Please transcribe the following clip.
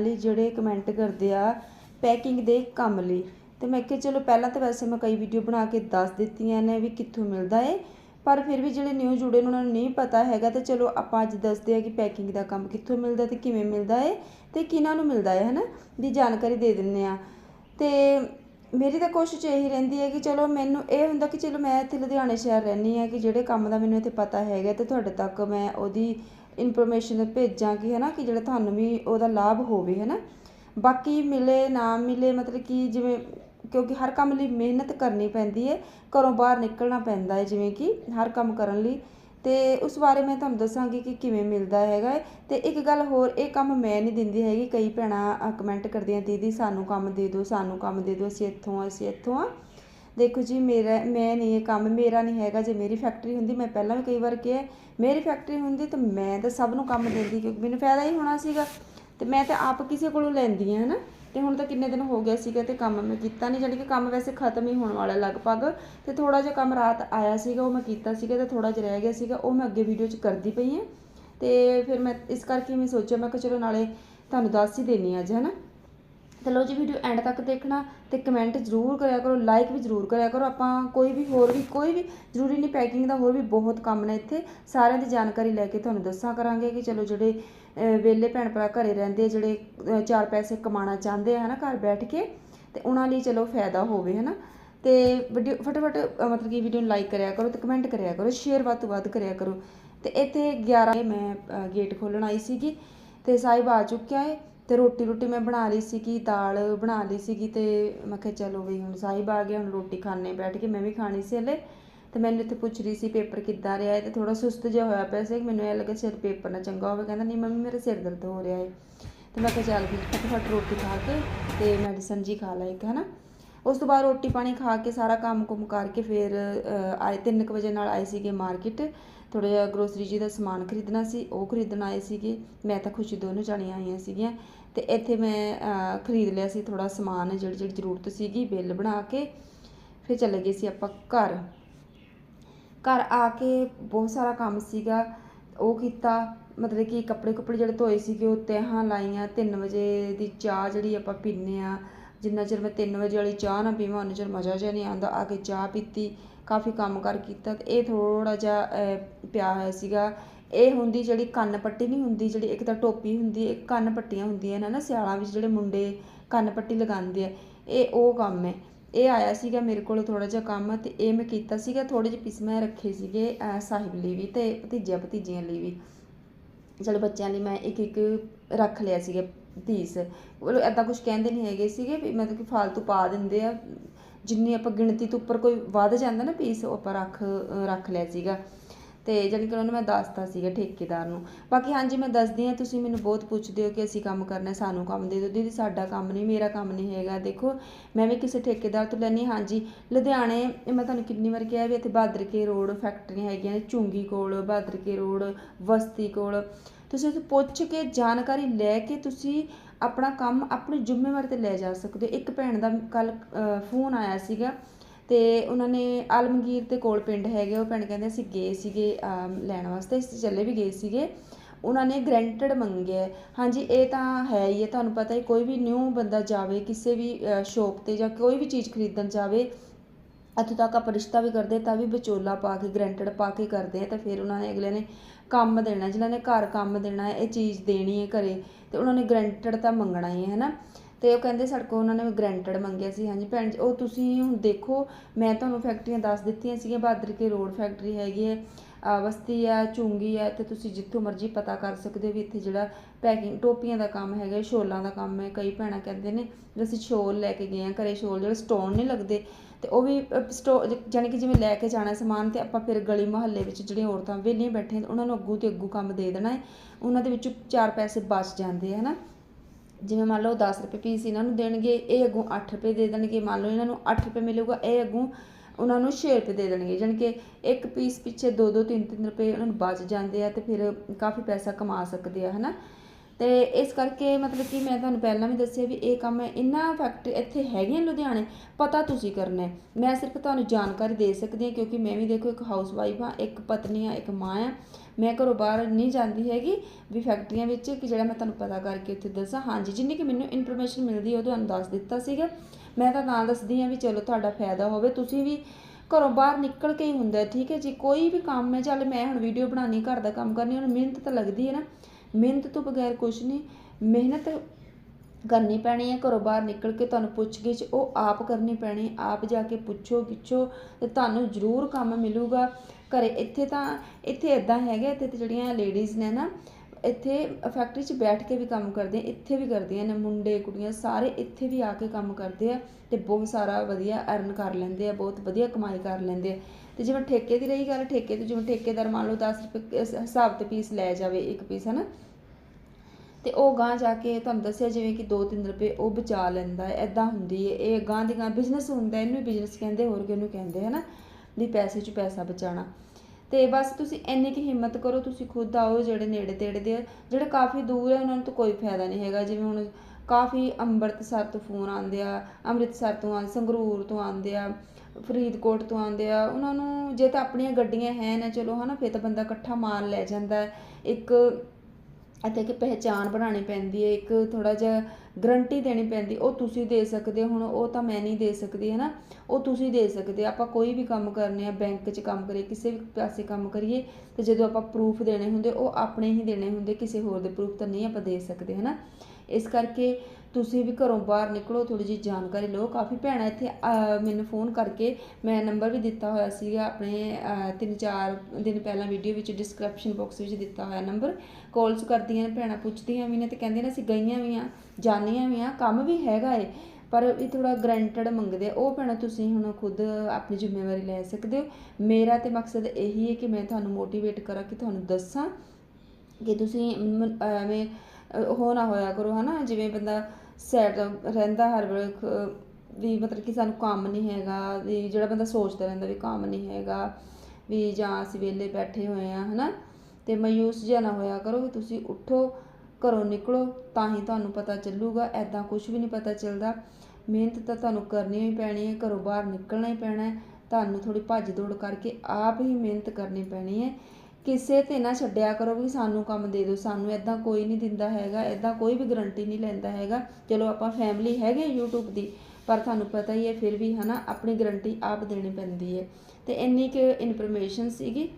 ਭੈਣਾਂ ਲਈ ਜਿਹੜੇ ਕਮੈਂਟ ਕਰਦੇ ਆ ਪੈਕਿੰਗ ਦੇ ਕੰਮ ਲਈ। ਤੇ ਮੈਂ ਕਿਹਾ ਚਲੋ ਪਹਿਲਾਂ ਤਾਂ ਵੈਸੇ ਮੈਂ ਕਈ ਵੀਡੀਓ ਬਣਾ ਕੇ ਦੱਸ ਦਿੱਤੀਆਂ ਨੇ ਵੀ ਕਿੱਥੋਂ ਮਿਲਦਾ ਏ, ਪਰ ਫਿਰ ਵੀ ਜਿਹੜੇ ਨਿਊ ਜੁੜੇ ਨੇ ਉਹਨਾਂ ਨੂੰ ਨਹੀਂ ਪਤਾ ਹੈਗਾ, ਤੇ ਚਲੋ ਆਪਾਂ ਅੱਜ ਦੱਸਦੇ ਆ ਕਿ ਪੈਕਿੰਗ ਦਾ ਕੰਮ ਕਿੱਥੋਂ ਮਿਲਦਾ ਤੇ ਕਿਵੇਂ ਮਿਲਦਾ ਏ, ਤੇ ਕਿਹਨਾਂ ਨੂੰ ਮਿਲਦਾ ਏ, ਹਨਾ, ਦੀ ਜਾਣਕਾਰੀ ਦੇ ਦਿੰਨੇ ਆ। ਤੇ ਮੇਰੀ ਤਾਂ ਕੋਸ਼ਿਸ਼ ਇਹੀ ਰਹਿੰਦੀ ਹੈ ਕਿ ਚਲੋ ਮੈਨੂੰ ਇਹ ਹੁੰਦਾ ਕਿ ਚਲੋ ਮੈਂ ਇੱਥੇ ਲੁਧਿਆਣੇ ਸ਼ਹਿਰ ਰਹਿੰਦੀ ਹਾਂ ਕਿ ਜਿਹੜੇ ਕੰਮ ਦਾ ਮੈਨੂੰ ਇੱਥੇ ਪਤਾ ਹੈਗਾ ਤੇ ਤੁਹਾਡੇ ਤੱਕ ਮੈਂ ਉਹਦੀ ਇਨਫੋਰਮੇਸ਼ਨ ਭੇਜਾਂ ਕਿ ਹਨਾ, ਕਿ ਜਿਹੜਾ ਤੁਹਾਨੂੰ ਵੀ ਉਹਦਾ ਲਾਭ ਹੋਵੇ, ਹਨਾ। ਬਾਕੀ ਮਿਲੇ, ਨਾ ਮਿਲੇ, ਮਤਲਬ ਕਿ ਜਿਵੇਂ, ਕਿਉਂਕਿ ਹਰ ਕੰਮ ਲਈ ਮਿਹਨਤ ਕਰਨੀ ਪੈਂਦੀ ਹੈ, ਘਰੋਂ ਬਾਹਰ ਨਿਕਲਣਾ ਪੈਂਦਾ ਹੈ, ਜਿਵੇਂ ਕਿ ਹਰ ਕੰਮ ਕਰਨ ਲਈ। ਤੇ ਉਸ ਬਾਰੇ ਮੈਂ ਤੁਹਾਨੂੰ ਦੱਸਾਂਗੀ ਕਿ ਕਿਵੇਂ ਮਿਲਦਾ ਹੈਗਾ ਹੈ। ਤੇ ਇੱਕ ਗੱਲ ਹੋਰ, ਇਹ ਕੰਮ ਮੈਂ ਨਹੀਂ ਦਿੰਦੀ ਹੈਗੀ। ਕਈ ਭੈਣਾਂ ਕਮੈਂਟ ਕਰਦੀਆਂ, ਦੀਦੀ, ਸਾਨੂੰ ਕੰਮ ਦੇ ਦਿਓ, ਸਾਨੂੰ ਕੰਮ ਦੇ ਦਿਓ, ਅਸੀਂ ਇੱਥੋਂ ਆ ਅਸੀਂ ਇੱਥੋਂ ਆ ਦੇਖੋ ਜੀ, ਮੇਰਾ, ਮੈਂ ਨਹੀਂ ਇਹ ਕੰਮ, ਮੇਰਾ ਨਹੀਂ ਹੈਗਾ, ਜੇ ਮੇਰੀ ਫੈਕਟਰੀ ਹੁੰਦੀ, ਮੈਂ ਪਹਿਲਾਂ ਵੀ ਕਈ ਵਾਰ ਕਿਹਾ ਮੇਰੀ ਫੈਕਟਰੀ ਹੁੰਦੀ ਤਾਂ ਮੈਂ ਤਾਂ ਸਭ ਨੂੰ ਕੰਮ ਦਿੰਦੀ, ਕਿਉਂਕਿ ਮੈਨੂੰ ਫਾਇਦਾ ਹੀ ਹੋਣਾ ਸੀਗਾ। ਤੇ ਮੈਂ ਤਾਂ ਆਪ ਕਿਸੇ ਕੋਲੋਂ ਲੈਂਦੀ ਹਾਂ, ਹਨਾ? ਤੇ ਹੁਣ ਤਾਂ ਕਿੰਨੇ ਦਿਨ ਹੋ ਗਿਆ ਸੀਗਾ ਤੇ ਕੰਮ ਮੈਂ ਕੀਤਾ ਨਹੀਂ, ਜਾਣੀ ਕਿ ਕੰਮ ਵੈਸੇ ਖਤਮ ਹੀ ਹੋਣ ਵਾਲਾ ਲਗਭਗ। ਤੇ ਥੋੜਾ ਜਿਹਾ ਕੰਮ ਰਾਤ ਆਇਆ ਸੀਗਾ, ਉਹ ਮੈਂ ਕੀਤਾ ਸੀਗਾ ਤੇ ਥੋੜਾ ਜਿਹਾ ਰਹਿ ਗਿਆ ਸੀਗਾ, ਉਹ ਮੈਂ ਅੱਗੇ ਵੀਡੀਓ 'ਚ ਕਰਦੀ ਪਈ ਹਾਂ। ਤੇ ਫਿਰ ਮੈਂ ਇਸ ਕਰਕੇ ਮੈਂ ਸੋਚਿਆ, ਮੈਂ ਕਿ ਚਲੋ ਨਾਲੇ ਤੁਹਾਨੂੰ ਦੱਸ ਹੀ ਦੇਣੀ ਅੱਜ, ਹਨਾ? ਤੇ ਲਓ ਜੀ ਵੀਡੀਓ ਐਂਡ ਤੱਕ ਦੇਖਣਾ ਤੇ ਕਮੈਂਟ ਜ਼ਰੂਰ ਕਰਿਆ ਕਰੋ ਲਾਈਕ ਵੀ ਜ਼ਰੂਰ ਕਰਿਆ ਕਰੋ। ਆਪਾਂ ਕੋਈ ਵੀ ਹੋਰ ਵੀ ਕੋਈ ਵੀ ਜ਼ਰੂਰੀ ਨਹੀਂ ਪੈਕਿੰਗ ਦਾ ਹੋਰ ਵੀ ਬਹੁਤ ਕੰਮ ਨੇ ਇੱਥੇ। ਸਾਰਿਆਂ ਦੀ ਜਾਣਕਾਰੀ ਲੈ ਕੇ ਤੁਹਾਨੂੰ ਦੱਸਾਂ ਕਰਾਂਗੇ ਕਿ ਚਲੋ ਜਿਹੜੇ ਅਹ, ਵਿਹਲੇ ਭੈਣ ਭਰਾ ਘਰੇ ਰਹਿੰਦੇ ਜਿਹੜੇ ਚਾਰ ਪੈਸੇ ਕਮਾਉਣਾ ਚਾਹੁੰਦੇ ਆ ਹਨਾ ਘਰ ਬੈਠ ਕੇ ਤੇ ਉਹਨਾਂ ਲਈ ਚਲੋ ਫਾਇਦਾ ਹੋਵੇ ਹਨਾ। ਤੇ ਵੀਡੀਓ ਫਟਾਫਟ ਮਤਲਬ ਕਿ ਵੀਡੀਓ ਨੂੰ ਲਾਈਕ ਕਰਿਆ ਕਰੋ ਤੇ ਕਮੈਂਟ ਕਰਿਆ ਕਰੋ ਸ਼ੇਅਰ ਵੱਧ ਤੋਂ ਵੱਧ ਕਰਿਆ ਕਰੋ। ਤੇ ਇੱਥੇ 11 ਮੈਂ ਗੇਟ ਖੋਲਣ ਆਈ ਸੀਗੀ ਤੇ ਸਾਹਿਬ ਆ ਚੁੱਕਿਆ ਏ। ਤੇ ਰੋਟੀ ਰੋਟੀ ਮੈਂ ਬਣਾ ਲਈ ਸੀਗੀ ਦਾਲ ਬਣਾ ਲਈ ਸੀਗੀ ਤੇ ਮੈਂ ਕਿਹਾ ਚਲੋ ਵੀ ਹੁਣ ਸਾਹਿਬ ਆ ਗਿਆ ਹੁਣ ਰੋਟੀ ਖਾਣੇ ਬੈਠ ਕੇ ਮੈਂ ਵੀ ਖਾਣੀ ਸੀ ਹਲੇ। ਤੇ ਮੈਨੂੰ ਇੱਥੇ ਪੁੱਛ ਰਹੀ ਸੀ ਪੇਪਰ ਕਿੱਦਾਂ ਰਿਹਾ ਹੈ ਤੇ ਥੋੜਾ ਸੁਸਤ ਜਿਹਾ ਹੋਇਆ ਪਿਆ ਸੀ ਮੈਨੂੰ ਇਹ ਲੱਗਾ ਸਿਰ ਪੇਪਰ ਨਾ ਚੰਗਾ ਹੋਵੇ ਕਹਿੰਦਾ ਨਹੀਂ ਮੰਮੀ ਮੇਰਾ ਸਿਰ ਦਰਦ ਹੋ ਰਿਹਾ ਹੈ। ਤੇ ਮੈਂ ਕਿਹਾ ਚੱਲ ਵੀ ਫਟਾਫਟ ਰੋਟੀ ਖਾ ਕੇ ਤੇ ਮੈਡੀਸਨ ਜੀ ਖਾ ਲਾ ਇੱਕ ਹਨਾ। ਉਸ ਤੋਂ ਬਾਅਦ ਰੋਟੀ ਪਾਣੀ ਖਾ ਕੇ ਸਾਰਾ ਕੰਮ ਕੁਮ ਕਰਕੇ ਫਿਰ ਅਹ, ਆਏ 3 ਵਜੇ ਨਾਲ ਆਏ ਸੀਗੇ ਮਾਰਕੀਟ। ਥੋੜਾ ਜਿਹਾ ਗਰੋਸਰੀ ਜੀ ਦਾ ਸਮਾਨ ਖਰੀਦਣਾ ਸੀ ਉਹ ਖਰੀਦਣ ਆਏ ਸੀਗੇ। ਮੈਂ ਤਾਂ ਖੁਸ਼ੀ ਦੋਨੋਂ ਜਾਣੀਆਂ ਆਈਆਂ ਸੀਗੀਆਂ। ਤੇ ਇੱਥੇ ਮੈਂ ਖਰੀਦ ਲਿਆ ਸੀ ਥੋੜਾ ਸਮਾਨ ਜਿਹੜੀ ਜਿਹੜੀ ਜ਼ਰੂਰਤ ਸੀਗੀ ਬਿੱਲ ਬਣਾ ਕੇ, ਫਿਰ ਚਲੇ ਗਏ ਸੀ ਆਪਾਂ ਘਰ। ਘਰ ਆ ਕੇ ਬਹੁਤ ਸਾਰਾ ਕੰਮ ਸੀਗਾ, ਉਹ ਕੀਤਾ, ਮਤਲਬ ਕਿ ਕੱਪੜੇ ਕੁੱਪੜੇ ਜਿਹੜੇ ਧੋਏ ਸੀਗੇ ਉਹ ਤਹਾਂ ਲਾਈਆਂ 3 ਵਜੇ ਦੀ ਚਾਹ ਜਿਹੜੀ ਆਪਾਂ ਪੀਂਦੇ ਆ ਜਿੰਨਾ ਚਿਰ ਮੈਂ 3 ਵਜੇ ਵਾਲੀ ਚਾਹ ਨਾ ਪੀਵਾਂ ਉਹਨਾਂ ਚਿਰ ਮਜ਼ਾ ਜਿਹਾ ਨਹੀਂ ਆਉਂਦਾ। ਆ ਕੇ ਚਾਹ ਪੀਤੀ, ਕਾਫੀ ਕੰਮ ਕਰ ਕੀਤਾ ਤੇ ਇਹ ਥੋੜਾ ਜਿਹਾ ਪਿਆ ਹੋਇਆ ਸੀਗਾ। ਇਹ ਹੁੰਦੀ ਜਿਹੜੀ ਕੰਨ ਪੱਟੀ ਨਹੀਂ ਹੁੰਦੀ, ਜਿਹੜੀ ਇੱਕ ਤਾਂ ਟੋਪੀ ਹੁੰਦੀ, ਇੱਕ ਕੰਨ ਪੱਟੀਆਂ ਹੁੰਦੀਆਂ ਨੇ ਨਾ, ਸਿਆਲਾਂ ਵਿੱਚ ਜਿਹੜੇ ਮੁੰਡੇ ਕੰਨ ਪੱਟੀ ਲਗਾਉਂਦੇ ਆ, ਇਹ ਉਹ ਕੰਮ ਹੈ। ਇਹ ਆਇਆ ਸੀਗਾ ਮੇਰੇ ਕੋਲ ਥੋੜਾ ਜਿਹਾ ਕੰਮ ਤੇ ਇਹ ਮੈਂ ਕੀਤਾ ਸੀਗਾ ਥੋੜੇ ਜਿਹੇ ਪੀਸ ਮੈਂ ਰੱਖੇ ਸੀਗੇ ਸਾਹਿਬ ਲਈ ਵੀ ਤੇ ਭਤੀਜਿਆਂ ਭਤੀਜੀਆਂ ਲਈ ਵੀ। ਚਲੋ ਬੱਚਿਆਂ ਲਈ ਮੈਂ ਇੱਕ ਇੱਕ ਰੱਖ ਲਿਆ ਸੀਗਾ ਪੀਸ ਉਹ ਐਦਾਂ ਕੁਝ ਕਹਿੰਦੇ ਨਹੀਂ ਹੈਗੇ ਸੀਗੇ ਵੀ ਮਤਲਬ ਕਿ ਫਾਲਤੂ ਪਾ ਦਿੰਦੇ ਆ, ਜਿੰਨੀ ਆਪਾਂ ਗਿਣਤੀ ਤੋਂ ਉੱਪਰ ਕੋਈ ਵੱਧ ਜਾਂਦਾ ਨਾ ਪੀਸ ਉਹ ਆਪਾਂ ਰੱਖ ਰੱਖ ਲਿਆ ਸੀਗਾ। ਤੇ ਜਾਣੀ ਕਿ ਉਹਨਾਂ ਨੂੰ ਮੈਂ ਦੱਸਤਾ ਸੀਗਾ ਠੇਕੇਦਾਰ ਨੂੰ। ਬਾਕੀ ਹਾਂਜੀ, ਮੈਂ ਦੱਸਦੀ ਹਾਂ, ਤੁਸੀਂ ਮੈਨੂੰ ਬਹੁਤ ਪੁੱਛਦੇ ਹੋ ਕਿ ਅਸੀਂ ਕੰਮ ਕਰਨਾ ਸਾਨੂੰ ਕੰਮ ਦੇ ਦਿਓ। ਦੀਦੀ, ਸਾਡਾ ਕੰਮ ਨਹੀਂ, ਮੇਰਾ ਕੰਮ ਨਹੀਂ ਹੈਗਾ। ਦੇਖੋ, ਮੈਂ ਵੀ ਕਿਸੇ ਠੇਕੇਦਾਰ ਤੋਂ ਲੈਣੀ ਹਾਂਜੀ, ਲੁਧਿਆਣੇ ਮੈਂ ਤੁਹਾਨੂੰ ਕਿੰਨੀ ਵਾਰ ਕਿਹਾ ਵੀ ਇੱਥੇ ਬਹਾਦਰ ਕੇ ਰੋਡ ਫੈਕਟਰੀਆਂ ਹੈਗੀਆਂ ਨੇ, ਚੁੰਗੀ ਕੋਲ ਬਹਾਦਰ ਕੇ ਰੋਡ, ਵਸਤੀ ਕੋਲ। ਤੁਸੀਂ ਉੱਥੇ ਪੁੱਛ ਕੇ ਜਾਣਕਾਰੀ ਲੈ ਕੇ ਤੁਸੀਂ ਆਪਣਾ ਕੰਮ ਆਪਣੀ ਜ਼ਿੰਮੇਵਾਰੀ ਤੇ ਲੈ ਜਾ ਸਕਦੇ ਹੋ। ਇੱਕ ਭੈਣ ਦਾ ਕੱਲ ਫੋਨ ਆਇਆ ਸੀਗਾ ਅਤੇ ਉਹਨਾਂ ਨੇ ਆਲਮਗੀਰ ਦੇ ਕੋਲ ਪਿੰਡ ਹੈਗੇ, ਉਹ ਭੈਣ ਕਹਿੰਦੇ ਅਸੀਂ ਗਏ ਸੀਗੇ ਲੈਣ ਵਾਸਤੇ, ਅਸੀਂ ਚਲੇ ਵੀ ਗਏ ਸੀਗੇ। ਉਹਨਾਂ ਨੇ ਗਰੈਂਟਡ ਮੰਗਿਆ ਹਾਂਜੀ, ਇਹ ਤਾਂ ਹੈ ਹੀ ਹੈ, ਤੁਹਾਨੂੰ ਪਤਾ ਹੀ, ਕੋਈ ਵੀ ਨਿਊ ਬੰਦਾ ਜਾਵੇ, ਕਿਸੇ ਵੀ ਸ਼ੋਪ ਤੇ ਜਾਂ ਕੋਈ ਵੀ ਚੀਜ਼ ਖਰੀਦਣ ਜਾਵੇ, ਇੱਥੋਂ ਤੱਕ ਆਪਾਂ ਰਿਸ਼ਤਾ ਵੀ ਕਰਦੇ ਤਾਂ ਵੀ ਵਿਚੋਲਾ ਪਾ ਕੇ ਗਰੈਂਟਡ ਪਾ ਕੇ ਕਰਦੇ ਆ ਤਾਂ ਫਿਰ ਉਹਨਾਂ ਨੇ ਅਗਲੇ ਨੇ ਕੰਮ ਦੇਣਾ, ਜਿਨ੍ਹਾਂ ਨੇ ਘਰ ਕੰਮ ਦੇਣਾ ਇਹ ਚੀਜ਼ ਦੇਣੀ ਹੈ ਘਰੇ, ਤੇ ਉਹਨਾਂ ਨੇ ਗਰੈਂਟਡ ਤਾਂ ਮੰਗਣਾ ਹੀ ਹੈ, ਹਨਾ? ਤੇ ਉਹ ਕਹਿੰਦੇ ਸਾਡੇ ਕੋਲ ਉਹਨਾਂ ਨੇ ਗਰੈਂਟਡ ਮੰਗਿਆ ਸੀ, ਹਾਂਜੀ ਭੈਣ ਜੀ, ਉਹ ਤੁਸੀਂ ਹੁਣ ਦੇਖੋ, ਮੈਂ ਤੁਹਾਨੂੰ ਫੈਕਟਰੀਆਂ ਦੱਸ ਦਿੱਤੀਆਂ ਸੀਗੀਆਂ, ਬਹਾਦਰ ਕੇ ਰੋਡ ਫੈਕਟਰੀ ਹੈਗੀ ਹੈ, ਅਹ ਬਸਤੀ ਆ ਚੁੰਗੀ ਆ ਤੇ ਤੁਸੀਂ ਜਿੱਥੋਂ ਮਰਜ਼ੀ ਪਤਾ ਕਰ ਸਕਦੇ ਹੋ ਵੀ ਇੱਥੇ ਜਿਹੜਾ ਪੈਕਿੰਗ ਟੋਪੀਆਂ ਦਾ ਕੰਮ ਹੈਗਾ, ਸ਼ੋਲਾਂ ਦਾ ਕੰਮ ਹੈ, ਕਈ ਭੈਣਾਂ ਕਹਿੰਦੇ ਨੇ ਵੀ ਅਸੀਂ ਸ਼ੋਲ ਲੈ ਕੇ ਗਏ ਆ ਘਰੇ, ਸ਼ੋਲ ਜਿਹੜੇ ਸਟੋਨ ਨਹੀਂ ਲੱਗਦੇ, ਤੇ ਉਹ ਵੀ ਸਟੋ ਜਾਣੀ ਕਿ ਜਿਵੇਂ ਲੈ ਕੇ ਜਾਣਾ ਸਮਾਨ ਤੇ ਆਪਾਂ ਫਿਰ ਗਲੀ ਮੁਹੱਲੇ ਵਿੱਚ ਜਿਹੜੀਆਂ ਔਰਤਾਂ ਵਿਹਲੀਆਂ ਬੈਠੀਆਂ ਉਹਨਾਂ ਨੂੰ ਅੱਗੂ ਤੇ ਅੱਗੂ ਕੰਮ ਦੇ ਦੇਣਾ ਹੈ, ਉਹਨਾਂ ਦੇ ਵਿੱਚੋਂ ਚਾਰ ਪੈਸੇ ਬਚ ਜਾਂਦੇ ਹੈ ਨਾ ਜਿਵੇਂ ਮੰਨ ਲਓ 10 ਰੁਪਏ ਪੀਸ ਇਹਨਾਂ ਨੂੰ ਦੇਣਗੇ, ਇਹ ਅੱਗੋਂ 8 ਰੁਪਏ ਦੇ ਦੇਣਗੇ। ਮੰਨ ਲਓ ਇਹਨਾਂ ਨੂੰ 8 ਰੁਪਏ ਮਿਲੇਗਾ, ਇਹ ਅੱਗੋਂ ਉਹਨਾਂ ਨੂੰ 6 ਰੁਪਏ ਦੇ ਦੇਣਗੇ। ਜਾਣੀ ਕਿ ਇੱਕ ਪੀਸ ਪਿੱਛੇ 2 2 3 3 ਰੁਪਏ ਉਹਨਾਂ ਨੂੰ ਬਚ ਜਾਂਦੇ ਆ ਤੇ ਫਿਰ ਕਾਫੀ ਪੈਸਾ ਕਮਾ ਸਕਦੇ ਆ, ਹਨਾ? ਤੇ ਇਸ ਕਰਕੇ ਮਤਲਬ ਕਿ ਮੈਂ ਤੁਹਾਨੂੰ ਪਹਿਲਾਂ ਵੀ ਦੱਸਿਆ ਵੀ ਇਹ ਕੰਮ ਇੰਨਾ ਫੈਕਟਰੀ ਇੱਥੇ ਹੈਗੀਆਂ ਲੁਧਿਆਣੇ, ਪਤਾ ਤੁਸੀਂ ਕਰਨਾ ਹੈ। ਮੈਂ ਸਿਰਫ ਤੁਹਾਨੂੰ ਜਾਣਕਾਰੀ ਦੇ ਸਕਦੀ ਹਾਂ ਕਿਉਂਕਿ ਮੈਂ ਵੀ ਦੇਖੋ ਇੱਕ ਹਾਊਸ ਵਾਈਫ ਹਾਂ, ਇੱਕ ਪਤਨੀ ਹਾਂ, ਇੱਕ ਮਾਂ ਹਾਂ। ਮੈਂ ਘਰੋਂ ਬਾਹਰ ਨਹੀਂ ਜਾਂਦੀ ਹੈਗੀ ਵੀ ਫੈਕਟਰੀਆਂ ਵਿੱਚ ਕਿ ਜਿਹੜਾ ਮੈਂ ਤੁਹਾਨੂੰ ਪਤਾ ਕਰਕੇ ਉੱਥੇ ਦੱਸਾਂ। ਹਾਂਜੀ, ਜਿੰਨੀ ਕਿ ਮੈਨੂੰ ਇਨਫੋਰਮੇਸ਼ਨ ਮਿਲਦੀ ਉਹ ਤੁਹਾਨੂੰ ਦੱਸ ਦਿੱਤਾ ਸੀਗਾ। ਮੈਂ ਤਾਂ ਨਾਲ ਦੱਸਦੀ ਹਾਂ ਵੀ ਚਲੋ ਤੁਹਾਡਾ ਫਾਇਦਾ ਹੋਵੇ, ਤੁਸੀਂ ਵੀ ਘਰੋਂ ਬਾਹਰ ਨਿਕਲ ਕੇ ਹੀ ਹੁੰਦਾ, ਠੀਕ ਹੈ ਜੀ। ਕੋਈ ਵੀ ਕੰਮ ਹੈ, ਚੱਲ ਮੈਂ ਹੁਣ ਵੀਡੀਓ ਬਣਾਉਣੀ, ਘਰ ਦਾ ਕੰਮ ਕਰਨੀ, ਉਹਨੂੰ ਮਿਹਨਤ ਤਾਂ ਲੱਗਦੀ ਹੈ ਨਾ। ਮਿਹਨਤ ਤੋਂ ਬਗੈਰ ਕੁਛ ਨਹੀਂ ਮਿਹਨਤ ਕਰਨੀ ਪੈਣੀ ਹੈ, ਘਰੋਂ ਬਾਹਰ ਨਿਕਲ ਕੇ ਤੁਹਾਨੂੰ ਪੁੱਛ ਗਿੱਛ, ਉਹ ਆਪ ਕਰਨੀ ਪੈਣੀ, ਆਪ ਜਾ ਕੇ ਪੁੱਛੋ ਗਿੱਛੋ ਅਤੇ ਤੁਹਾਨੂੰ ਜ਼ਰੂਰ ਕੰਮ ਮਿਲੂਗਾ। ਘਰੇ ਇੱਥੇ ਤਾਂ, ਇੱਥੇ ਇਦਾਂ ਹੈਗਾ, ਇੱਥੇ ਜਿਹੜੀਆਂ ਲੇਡੀਜ਼ ਨੇ ਨਾ, ਇੱਥੇ ਫੈਕਟਰੀ 'ਚ ਬੈਠ ਕੇ ਵੀ ਕੰਮ ਕਰਦੇ ਇੱਥੇ ਵੀ ਕਰਦੀਆਂ ਨੇ ਮੁੰਡੇ, ਕੁੜੀਆਂ ਸਾਰੇ ਇੱਥੇ ਵੀ ਆ ਕੇ ਕੰਮ ਕਰਦੇ ਆ ਤੇ ਬਹੁਤ ਸਾਰਾ ਵਧੀਆ ਅਰਨ ਕਰ ਲੈਂਦੇ ਆ, ਬਹੁਤ ਵਧੀਆ ਕਮਾਈ ਕਰ ਲੈਂਦੇ ਆ। ਤੇ ਜਿਵੇਂ ਠੇਕੇ ਦੀ ਰਹੀ ਗੱਲ, ਠੇਕੇ ਤੋਂ ਜਿਵੇਂ ਠੇਕੇਦਾਰ ਮੰਨ ਲਓ 10 ਰੁਪਏ ਹਿਸਾਬ ਤੇ ਪੀਸ ਲੈ ਜਾਵੇ ਇੱਕ ਪੀਸ, ਹਨਾ? ਤੇ ਉਹ ਗਾਂ ਜਾ ਕੇ ਤੁਹਾਨੂੰ ਦੱਸਿਆ ਜਿਵੇਂ ਕਿ 2-3 ਰੁਪਏ ਉਹ ਬਚਾ ਲੈਂਦਾ ਹੈ ਐਦਾਂ ਹੁੰਦੀ ਹੈ। ਇਹ ਗਾਂ ਦੀ ਗਾਂ ਬਿਜ਼ਨਸ ਹੁੰਦਾ ਇਹਨੂੰ ਬਿਜ਼ਨਸ ਕਹਿੰਦੇ, ਹੋਰ ਕਿ ਇਹਨੂੰ ਕਹਿੰਦੇ, ਹਨਾ? ਵੀ ਪੈਸੇ 'ਚ ਪੈਸਾ ਬਚਾਉਣਾ। ਤੇ ਬਸ ਤੁਸੀਂ ਇੰਨੀ ਕਿ ਹਿੰਮਤ ਕਰੋ, ਤੁਸੀਂ ਖੁਦ ਆਓ ਜਿਹੜੇ ਨੇੜੇ ਤੇੜੇ ਦੇ ਆ। ਜਿਹੜੇ ਕਾਫੀ ਦੂਰ ਹੈ ਉਹਨਾਂ ਨੂੰ ਤਾਂ ਕੋਈ ਫਾਇਦਾ ਨਹੀਂ ਹੈਗਾ। ਜਿਵੇਂ ਹੁਣ ਕਾਫੀ ਅੰਮ੍ਰਿਤਸਰ ਤੋਂ ਫੋਨ ਆਉਂਦੇ ਆ, ਅੰਮ੍ਰਿਤਸਰ ਤੋਂ ਆ ਸੰਗਰੂਰ ਤੋਂ ਆਉਂਦੇ ਆ। ਫਰੀਦਕੋਟ ਤੋਂ ਆਉਂਦੇ ਆ, ਉਹਨਾਂ ਨੂੰ ਜੇ ਤਾਂ ਆਪਣੀਆਂ ਗੱਡੀਆਂ ਹੈ ਨਾ, ਚਲੋ ਹਨਾ, ਫਿਰ ਤਾਂ ਬੰਦਾ ਇਕੱਠਾ ਮਾਲ ਲੈ ਜਾਂਦਾ ਇੱਕ ਅਤੇ ਕਿ ਪਹਿਚਾਣ ਬਣਾਉਣੀ ਪੈਂਦੀ ਹੈ, ਇੱਕ ਥੋੜਾ ਜਿਹਾ ਗਰੰਟੀ ਦੇਣੀ ਪੈਂਦੀ, ਉਹ ਤੁਸੀਂ ਦੇ ਸਕਦੇ ਹੋ, ਹੁਣ ਉਹ ਤਾਂ ਮੈਂ ਨਹੀਂ ਦੇ ਸਕਦੀ ਹੈ ਨਾ ਉਹ ਤੁਸੀਂ ਦੇ ਸਕਦੇ, ਆਪਾਂ ਕੋਈ ਵੀ ਕੰਮ ਕਰਨੇ ਆ, ਬੈਂਕ 'ਚ ਕੰਮ ਕਰੀਏ, ਕਿਸੇ ਵੀ ਪਾਸੇ ਕੰਮ ਕਰੀਏ, ਤੇ ਜਦੋਂ ਆਪਾਂ ਪ੍ਰੂਫ ਦੇਣੇ ਹੁੰਦੇ, ਉਹ ਆਪਣੇ ਹੀ ਦੇਣੇ ਹੁੰਦੇ, ਕਿਸੇ ਹੋਰ ਦੇ ਪ੍ਰੂਫ ਤਾਂ ਨਹੀਂ ਆਪਾਂ ਦੇ ਸਕਦੇ ਹੈ ਨਾ ਇਸ ਕਰਕੇ ਤੁਸੀਂ ਵੀ ਘਰੋਂ ਬਾਹਰ ਨਿਕਲੋ ਥੋੜੀ ਜਿਹੀ ਜਾਣਕਾਰੀ ਲਓ। ਕਾਫੀ ਭੈਣਾਂ ਇੱਥੇ ਮੈਨੂੰ ਫੋਨ ਕਰਕੇ ਮੈਂ ਨੰਬਰ ਵੀ ਦਿੱਤਾ ਹੋਇਆ ਸੀਗਾ, ਆਪਣੇ ਤਿੰਨ ਚਾਰ ਦਿਨ ਪਹਿਲਾਂ ਵੀਡੀਓ ਵਿੱਚ ਡਿਸਕ੍ਰਿਪਸ਼ਨ ਬਾਕਸ ਵਿੱਚ ਦਿੱਤਾ ਹੋਇਆ ਨੰਬਰ ਕਾਲਸ ਕਰਦੀਆਂ ਨੇ, ਭੈਣਾਂ ਪੁੱਛਦੀਆਂ ਵੀ ਨੇ ਤੇ ਕਹਿੰਦੀਆਂ ਨੇ ਅਸੀਂ ਗਈਆਂ ਵੀ ਆ ਜਾਣੀਆਂ ਵੀ ਆ, ਕੰਮ ਵੀ ਹੈਗਾ ਏ, ਪਰ ਇਹ ਥੋੜਾ ਗਰੰਟਡ ਮੰਗਦੇ ਆ। ਉਹ ਭੈਣਾਂ ਤੁਸੀਂ ਹੁਣ ਖੁਦ ਆਪਣੀ ਜ਼ਿੰਮੇਵਾਰੀ ਲੈ ਸਕਦੇ ਹੋ। ਮੇਰਾ ਤੇ ਮਕਸਦ ਇਹੀ ਹੈ ਕਿ ਮੈਂ ਤੁਹਾਨੂੰ ਮੋਟੀਵੇਟ ਕਰਾਂ, ਕਿ ਤੁਹਾਨੂੰ ਦੱਸਾਂ ਕਿ ਤੁਸੀਂ ਐਵੇਂ ਹੋ ਨਾ ਹੋਇਆ ਕਰੋ, ਹਨਾ? ਜਿਵੇਂ ਬੰਦਾ ਸੈਟ ਰਹਿੰਦਾ ਹਰ ਵੇਲੇ ਵੀ ਮਤਲਬ ਕਿ ਸਾਨੂੰ ਕੰਮ ਨਹੀਂ ਹੈਗਾ, ਵੀ ਜਿਹੜਾ ਬੰਦਾ ਸੋਚਦਾ ਰਹਿੰਦਾ ਵੀ ਕੰਮ ਨਹੀਂ ਹੈਗਾ, ਵੀ ਜਾਂ ਅਸੀਂ ਵਿਹਲੇ ਬੈਠੇ ਹੋਏ ਆ, ਹਨਾ? ਤੇ ਮਾਯੂਸ ਜਿਹਾ ਨਾ ਹੋਇਆ ਕਰੋ ਵੀ ਤੁਸੀਂ ਉੱਠੋ ਘਰੋਂ ਨਿਕਲੋ, ਤਾਂ ਹੀ ਤੁਹਾਨੂੰ ਪਤਾ ਚੱਲੂਗਾ। ਐਦਾਂ ਕੁਝ ਵੀ ਨਹੀਂ ਪਤਾ ਚੱਲਦਾ। ਮਿਹਨਤ ਤਾਂ ਤੁਹਾਨੂੰ ਕਰਨੀ ਹੀ ਪੈਣੀ ਹੈ, ਘਰੋਂ ਬਾਹਰ ਨਿਕਲਣਾ ਹੀ ਪੈਣਾ ਹੈ। ਤੁਹਾਨੂੰ ਥੋੜੀ ਭੱਜ ਦੌੜ ਕਰਕੇ ਆਪ ਹੀ ਮਿਹਨਤ ਕਰਨੀ ਪੈਣੀ ਹੈ। ਕਿਸੇ ਤੇ ਨਾ ਛੱਡਿਆ ਕਰੋ ਵੀ ਸਾਨੂੰ ਕੰਮ ਦੇ ਦਿਓ। ਸਾਨੂੰ ਐਦਾਂ ਕੋਈ ਨਹੀਂ ਦਿੰਦਾ ਹੈਗਾ ਐਦਾਂ ਕੋਈ ਵੀ ਗਰੰਟੀ ਨਹੀਂ ਲੈਂਦਾ ਹੈਗਾ। ਚਲੋ ਆਪਾਂ ਫੈਮਿਲੀ ਹੈਗੇ YouTube ਦੀ, ਪਰ ਤੁਹਾਨੂੰ ਪਤਾ ਹੀ ਹੈ, ਫਿਰ ਵੀ ਹਨਾ, ਆਪਣੀ ਗਰੰਟੀ ਆਪ ਦੇਣੀ ਪੈਂਦੀ ਹੈ। ਤੇ ਇੰਨੀ ਕੁ ਇਨਫੋਰਮੇਸ਼ਨ ਸੀਗੀ।